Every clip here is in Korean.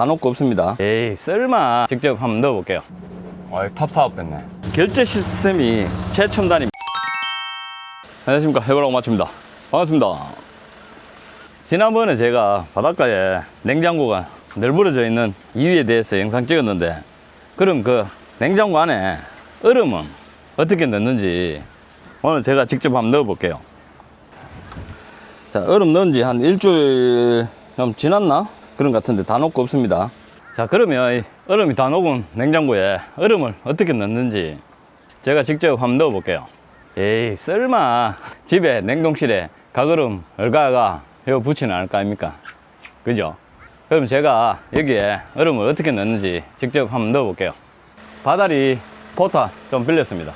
다 놓고 없습니다. 에이, 설마. 직접 한번 넣어 볼게요. 아, 탑 사업 했네. 결제 시스템이 최첨단입니다. 안녕하십니까. 해보라고 맞춥니다. 반갑습니다. 지난번에 제가 바닷가에 냉장고가 널브러져 있는 이유에 대해서 영상 찍었는데, 그럼 그 냉장고 안에 얼음은 어떻게 넣는지 오늘 제가 직접 한번 넣어 볼게요. 자, 얼음 넣은 지 한 일주일 좀 지났나? 그런 것 같은데 다 녹고 없습니다. 자, 그러면 이 얼음이 다 녹은 냉장고에 얼음을 어떻게 넣는지 제가 직접 한번 넣어 볼게요. 에이, 설마 집에 냉동실에 가거름 얼가가 요 붙이는 않을 거 아닙니까? 그죠? 그럼 제가 여기에 얼음을 어떻게 넣는지 직접 한번 넣어 볼게요. 바다리 포타 좀 빌렸습니다.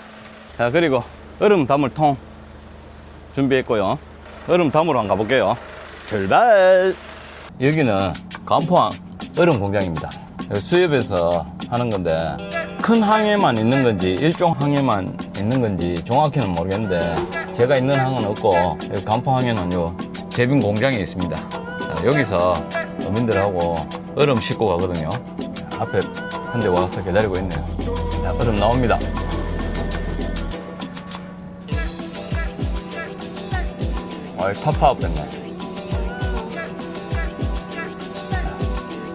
자, 그리고 얼음 담을 통 준비했고요. 얼음 담으러 한번 가볼게요. 출발! 여기는 간포항 얼음 공장입니다. 수협에서 하는 건데 큰 항에만 있는 건지 일종 항에만 있는 건지 정확히는 모르겠는데 제가 있는 항은 없고 간포항에는 요 제빙 공장이 있습니다. 자, 여기서 어민들하고 얼음 싣고 가거든요. 앞에 한 대 와서 기다리고 있네요. 자, 얼음 나옵니다. 아, 탑 사업 했네.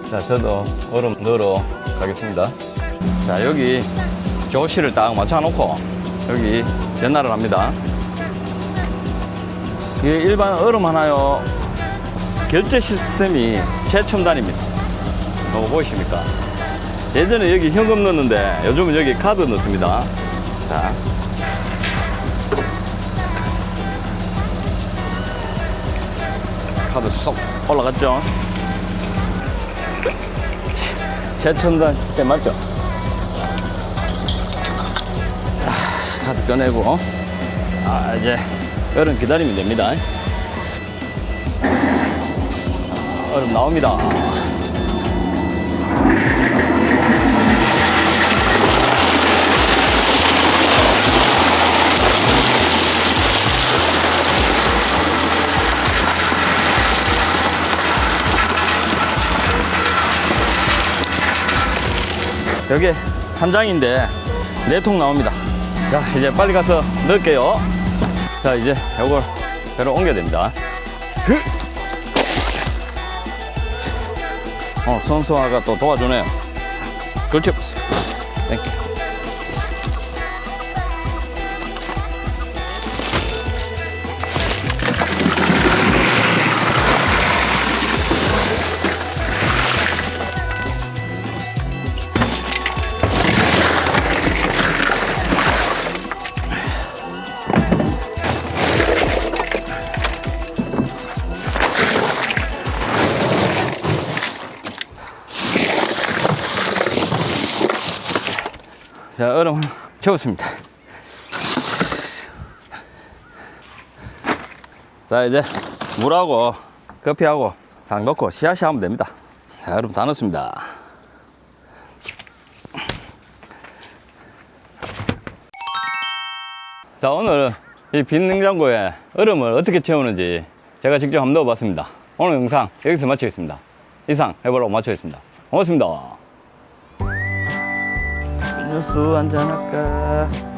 자, 저도 얼음 넣으러 가겠습니다. 자, 여기 조시를 딱 맞춰놓고 여기 전화를 합니다. 이게 일반 얼음 하나요. 결제 시스템이 최첨단입니다. 이거 보이십니까? 예전에 여기 현금 넣었는데 요즘은 여기 카드 넣습니다. 자. 카드 쏙 올라갔죠? 최첨단 시스템 맞죠? 아, 카드 꺼내고 아 이제 얼음 기다리면 됩니다. 얼음 나옵니다 여기 한 장인데 네 통 나옵니다. 자, 이제 빨리 가서 넣을게요. 자, 이제 요걸 배로 옮겨야 됩니다. 흐! 어, 선수화가 또 도와주네요. 그렇죠. 땡큐. 자, 얼음 채웠습니다. 자, 이제 물하고 커피하고 다 넣고 씨앗이 하면 됩니다. 자, 얼음 다 넣습니다. 자, 오늘은 이 빈 냉장고에 얼음을 어떻게 채우는지 제가 직접 한번 넣어봤습니다. 오늘 영상 여기서 마치겠습니다. 이상 해보라고 마치겠습니다. 고맙습니다. 음료수 한잔 할까?